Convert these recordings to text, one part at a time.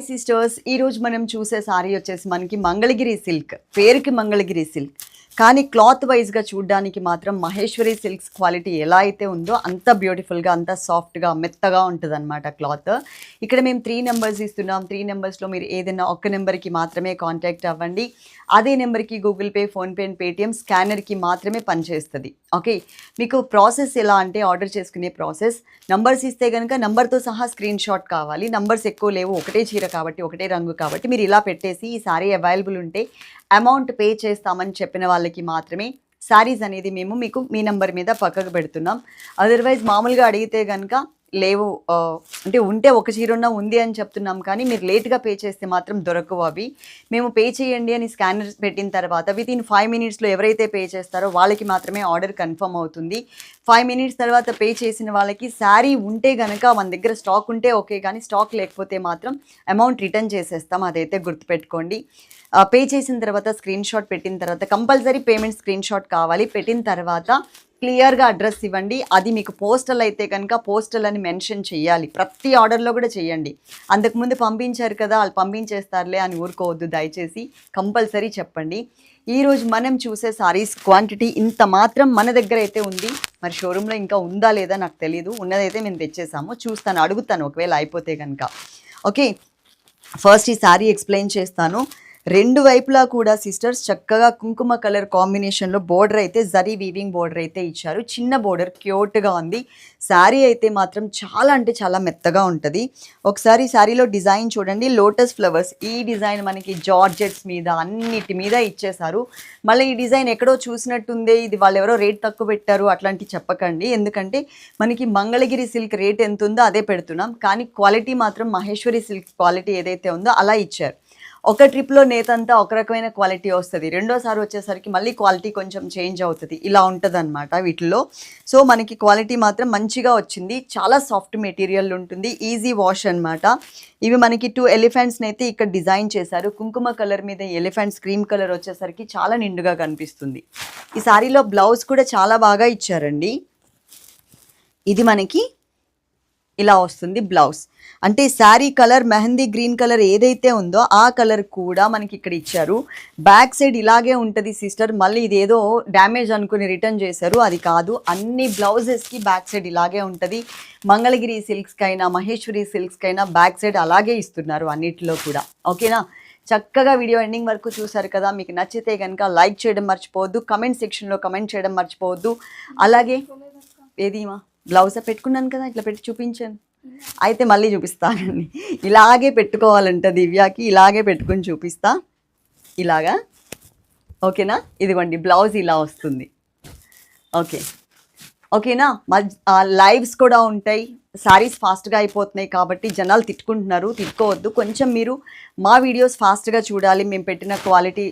Hi sisters ఈ రోజు మనం చూసే సారీ వచ్చేసి మనకి మంగళగిరి సిల్క్ పేరుకి మంగళగిరి సిల్క్. కానీ క్లాత్ వైజ్గా చూడడానికి మాత్రం మహేశ్వరి సిల్క్స్ క్వాలిటీ ఎలా అయితే ఉందో అంత బ్యూటిఫుల్గా అంత సాఫ్ట్గా మెత్తగా ఉంటుంది అనమాట క్లాత్. ఇక్కడ మేము త్రీ నెంబర్స్ ఇస్తున్నాం. త్రీ నెంబర్స్లో మీరు ఏదైనా ఒక్క నెంబర్కి మాత్రమే కాంటాక్ట్ అవ్వండి. అదే నెంబర్కి Google Pay PhonePe and Paytm స్కానర్కి మాత్రమే పనిచేస్తుంది. ఓకే మీకు ప్రాసెస్ ఎలా అంటే ఆర్డర్ చేసుకునే ప్రాసెస్ నంబర్స్ ఇస్తే కనుక నంబర్తో సహా స్క్రీన్ షాట్ కావాలి. నంబర్స్ ఎక్కువ లేవు. ఒకటే చీర కాబట్టి ఒకటే రంగు కాబట్టి మీరు ఇలా పెట్టేసి ఈ సారీ అవైలబుల్ ఉంటే అమౌంట్ పే చేస్తామని చెప్పిన వాళ్ళకి మాత్రమే శారీస్ అనేది మేము మీకు మీ నంబర్ మీద పక్కకు పెడుతున్నాం. అదర్వైజ్ మామూలుగా అడిగితే కనుక లేవు అంటే ఉంటే ఒక చీర ఉంది అని చెప్తున్నాం కానీ మీరు లేట్గా పే చేస్తే మాత్రం దొరకవు అవి. మేము పే చేయండి అని స్కానర్ పెట్టిన తర్వాత విత్ ఇన్ ఫైవ్ మినిట్స్లో ఎవరైతే పే చేస్తారో వాళ్ళకి మాత్రమే ఆర్డర్ కన్ఫర్మ్ అవుతుంది. ఫైవ్ మినిట్స్ తర్వాత పే చేసిన వాళ్ళకి శారీ ఉంటే కనుక మన దగ్గర స్టాక్ ఉంటే ఓకే కానీ స్టాక్ లేకపోతే మాత్రం అమౌంట్ రిటర్న్ చేసేస్తాం అదైతే గుర్తుపెట్టుకోండి. పే చేసిన తర్వాత స్క్రీన్ షాట్ పెట్టిన తర్వాత కంపల్సరీ పేమెంట్ స్క్రీన్ షాట్ కావాలి. పెట్టిన తర్వాత క్లియర్గా అడ్రస్ ఇవ్వండి. అది మీకు పోస్టల్ అయితే కనుక పోస్టల్ అని మెన్షన్ చేయాలి. ప్రతి ఆర్డర్లో కూడా చేయండి. అంతకుముందు పంపించారు కదా వాళ్ళు పంపించేస్తారులే అని ఊరుకోవద్దు. దయచేసి కంపల్సరీ చెప్పండి. ఈరోజు మనం చూసే సారీస్ క్వాంటిటీ ఇంత మాత్రం మన దగ్గర అయితే ఉంది. మరి షోరూంలో ఇంకా ఉందా లేదా నాకు తెలియదు ఉన్నదైతే మేము తెచ్చేసాము. చూస్తాను అడుగుతాను. ఒకవేళ అయిపోతే కనుక. ఓకే? ఫస్ట్ ఈ శారీ ఎక్స్ప్లెయిన్ చేస్తాను. రెండు వైపులా కూడా సిస్టర్స్ చక్కగా కుంకుమ కలర్ కాంబినేషన్లో బోర్డర్ అయితే జరీ వీవింగ్ బోర్డర్ అయితే ఇచ్చారు. చిన్న బోర్డర్ క్యూట్గా ఉంది. శారీ అయితే మాత్రం చాలా అంటే చాలా మెత్తగా ఉంటుంది. ఒకసారి శారీలో డిజైన్ చూడండి. లోటస్ ఫ్లవర్స్ ఈ డిజైన్ మనకి జార్జెట్స్ మీద అన్నిటి మీద ఇచ్చేశారు. మళ్ళీ ఈ డిజైన్ ఎక్కడో చూసినట్టుందే ఇది వాళ్ళు ఎవరో రేట్ తక్కువ పెట్టారు అట్లాంటి చెప్పకండి. ఎందుకంటే మనకి మంగళగిరి సిల్క్ రేట్ ఎంత ఉందో అదే పెడుతున్నాం. కానీ క్వాలిటీ మాత్రం మహేశ్వరి సిల్క్ క్వాలిటీ ఏదైతే ఉందో అలా ఇచ్చారు. ఒక ట్రిప్లో నేతంతా ఒక రకమైన క్వాలిటీ వస్తుంది. రెండోసారి వచ్చేసరికి మళ్ళీ క్వాలిటీ కొంచెం చేంజ్ అవుతుంది. ఇలా ఉంటుంది అనమాట వీటిలో సో మనకి క్వాలిటీ మాత్రం మంచిగా వచ్చింది. చాలా సాఫ్ట్ మెటీరియల్ ఉంటుంది. ఈజీ వాష్ అనమాట ఇవి మనకి టూ ఎలిఫెంట్స్ని అయితే ఇక్కడ డిజైన్ చేశారు. కుంకుమ కలర్ మీద ఎలిఫెంట్స్ క్రీమ్ కలర్ వచ్చేసరికి చాలా నిండుగా కనిపిస్తుంది. ఈ సారీలో బ్లౌజ్ కూడా చాలా బాగా ఇచ్చారండి. ఇది మనకి ఇలా వస్తుంది బ్లౌజ్. అంటే sari colour mehndi green colour ఏదైతే ఉందో ఆ కలర్ కూడా మనకి ఇక్కడ ఇచ్చారు. బ్యాక్ సైడ్ ఇలాగే ఉంటుంది సిస్టర్. మళ్ళీ ఇదేదో డ్యామేజ్ అనుకుని రిటర్న్ చేశారు. అది కాదు. అన్ని బ్లౌజెస్కి బ్యాక్ సైడ్ ఇలాగే ఉంటుంది. మంగళగిరి సిల్క్స్కైనా మహేశ్వరి సిల్క్స్కైనా బ్యాక్ సైడ్ అలాగే ఇస్తున్నారు అన్నిటిలో కూడా. ఓకేనా? చక్కగా వీడియో ఎండింగ్ వరకు చూసారు కదా. మీకు నచ్చితే కనుక లైక్ చేయడం మర్చిపోవద్దు. కమెంట్ సెక్షన్లో కమెంట్ చేయడం మర్చిపోవద్దు. అలాగే ఏది మా? బ్లౌజ్ పెట్టుకున్నాను కదా ఇట్లా పెట్టి చూపించాను. అయితే మళ్ళీ చూపిస్తానండి. ఇలాగే పెట్టుకోవాలంట దివ్యాకి ఇలాగే పెట్టుకుని చూపిస్తా. ఇలాగా. ఓకేనా? ఇదిగోండి బ్లౌజ్ ఇలా వస్తుంది. ఓకే. ఓకేనా? లైవ్స్ కూడా ఉంటాయి. సారీస్ ఫాస్ట్గా అయిపోతున్నాయి కాబట్టి జనాలు తిట్టుకుంటున్నారు తిట్టుకోవద్దు. కొంచెం మీరు మా వీడియోస్ ఫాస్ట్గా చూడాలి. మేము పెట్టిన క్వాలిటీ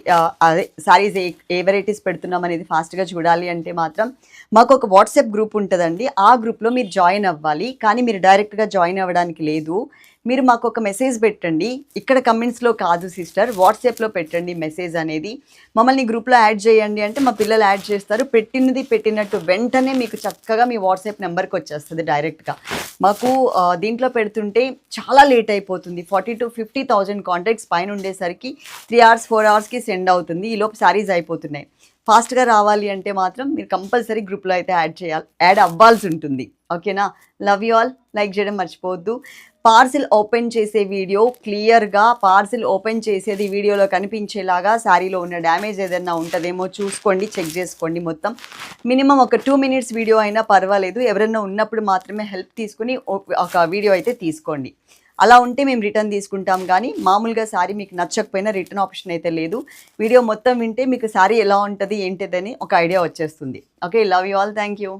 అదే సారీస్ ఏ ఏ వెరైటీస్ పెడుతున్నాం అనేది ఫాస్ట్గా చూడాలి అంటే మాత్రం మాకు ఒక వాట్సాప్ గ్రూప్ ఉంటుందండి. ఆ గ్రూప్లో మీరు జాయిన్ అవ్వాలి. కానీ మీరు డైరెక్ట్గా జాయిన్ అవ్వడానికి లేదు. మీరు మాకు ఒక మెసేజ్ పెట్టండి. ఇక్కడ కమెంట్స్లో కాదు సిస్టర్ వాట్సాప్లో పెట్టండి మెసేజ్ అనేది. మమ్మల్ని గ్రూప్లో యాడ్ చేయండి అంటే మా పిల్లలు యాడ్ చేస్తారు. పెట్టినది పెట్టినట్టు వెంటనే మీకు చక్కగా మీ వాట్సాప్ నెంబర్కి వచ్చేస్తుంది డైరెక్ట్గా మాకు దీంట్లో పెడుతుంటే చాలా లేట్ అయిపోతుంది. Forty to fifty thousand contacts పైన ఉండేసరికి త్రీ అవర్స్ ఫోర్ అవర్స్కి సెండ్ అవుతుంది. ఈలోపు శారీస్ అయిపోతున్నాయి. ఫాస్ట్గా రావాలి అంటే మాత్రం మీరు కంపల్సరీ గ్రూప్లో అయితే యాడ్ చేయాలి యాడ్ అవ్వాల్సి ఉంటుంది. ఓకేనా లవ్ యూ ఆల్ లైక్ చేయడం మర్చిపోవద్దు. పార్సిల్ ఓపెన్ చేసే వీడియో క్లియర్గా పార్సిల్ ఓపెన్ చేసేది వీడియోలో కనిపించేలాగా శారీలో ఉన్న డ్యామేజ్ ఏదైనా ఉంటుందేమో చూసుకోండి చెక్ చేసుకోండి మొత్తం. మినిమం ఒక టూ మినిట్స్ వీడియో అయినా పర్వాలేదు. ఎవరైనా ఉన్నప్పుడు మాత్రమే హెల్ప్ తీసుకుని ఒక- ఒక వీడియో అయితే తీసుకోండి. అలా ఉంటే మేము రిటర్న్ తీసుకుంటాం కానీ మామూలుగా శారీ మీకు నచ్చకపోయినా రిటర్న్ ఆప్షన్ అయితే లేదు. వీడియో మొత్తం వింటే మీకు శారీ ఎలా ఉంటుంది ఏంటిదని ఒక ఐడియా వచ్చేస్తుంది. Okay love you all. Thank you.